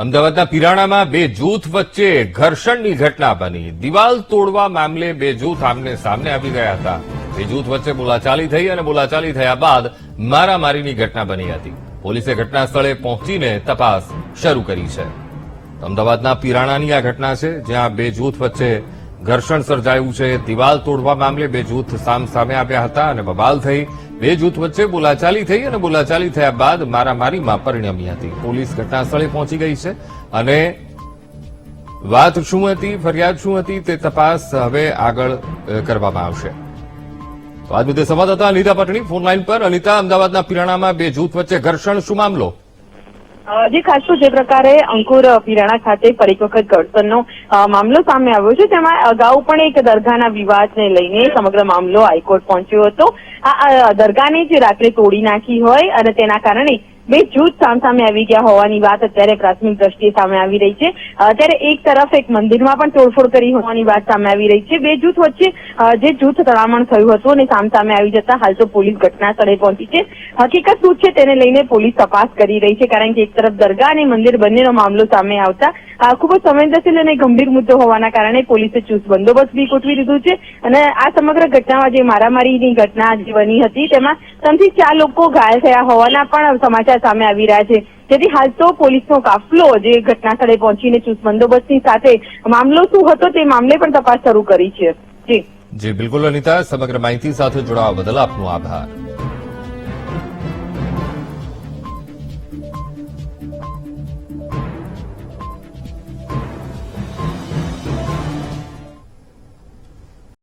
અમદાવાદના પિરાણામાં બે જૂથ વચ્ચે ઘર્ષણની ઘટના બની. દિવાલ તોડવા મામલે બે જૂથ આમને સામને આવી ગયા હતા. બે જૂથ વચ્ચે બોલાચાલી થઈ અને બોલાચાલી થયા બાદ મારામારીની ઘટના બની હતી. પોલીસે ઘટના સ્થળે પહોંચીને તપાસ શરૂ કરી છે. અમદાવાદના પિરાણાની આ ઘટના છે, જ્યાં બે જૂથ વચ્ચે ઘર્ષણ સર્જાયું છે. દિવાલ તોડવા મામલે બે જૂથ સામ સામે આવ્યા હતા અને બબાલ થઈ. બે જૂથ વચ્ચે બોલાચાલી થઈ અને બોલાચાલી થયા બાદ મારામારીમાં પરિણમી હતી. પોલીસ ઘટના સ્થળે પહોંચી ગઈ છે અને વાત શું હતી, ફરિયાદ શું હતી તે તપાસ હવે આગળ કરવામાં આવશે. તો આજ મુદ્દે સંવાદદાતા અનિતા પટણી ફોનલાઈન પર. અનિતા, અમદાવાદના પિરાણામાં બે જૂથ વચ્ચે ઘર્ષણ શું મામલો? જી ખાસ તો જે પ્રકારે અંકુર પીરાણા ખાતે ફરી વખત ઘડતરનો મામલો સામે આવ્યો છે. તેમાં અગાઉ પણ એક દરગાહના વિવાદને લઈને સમગ્ર મામલો હાઈકોર્ટ પહોંચ્યો હતો. આ દરગાહને જે રાત્રે તોડી નાખી હોય અને તેના કારણે બે જૂથ સામસામે આવી ગયા હોવાની વાત અત્યારે પ્રાથમિક દ્રષ્ટિએ સામે આવી રહી છે. અત્યારે ત્યારે એક તરફ એક મંદિરમાં પણ તોડફોડ કરી હોવાની વાત સામે આવી રહી છે. બે જૂથ વચ્ચે જે જૂથ તળામણ થયું હતું અને સામસામે આવી જતા હાલ તો પોલીસ ઘટના સ્થળે પહોંચી છે. હકીકત શું છે તેને લઈને પોલીસ તપાસ કરી રહી છે કારણ કે એક તરફ દરગાહ અને મંદિર બંનેનો મામલો સામે આવતા ખૂબ જ સંવેદનશીલ અને ગંભીર મુદ્દો હોવાના કારણે પોલીસે ચુસ્ત બંદોબસ્ત બી ગોઠવી દીધું છે. અને આ સમગ્ર ઘટનામાં જે મારામારીની ઘટના જે બની હતી તેમાં ત્રણથી ચાર લોકો ઘાયલ થયા હોવાના પણ સમાચાર સામે આવી રહ્યા છે. જેથી હાલ તો પોલીસનો કાફલો જે ઘટના સ્થળે પહોંચીને ચુસ્ત બંદોબસ્તની સાથે મામલો શું હતો તે મામલે પણ તપાસ શરૂ કરી છે. જી. જી, બિલકુલ અનિતા, સમગ્ર માહિતી સાથે જોડાવા બદલ આપનો આભાર.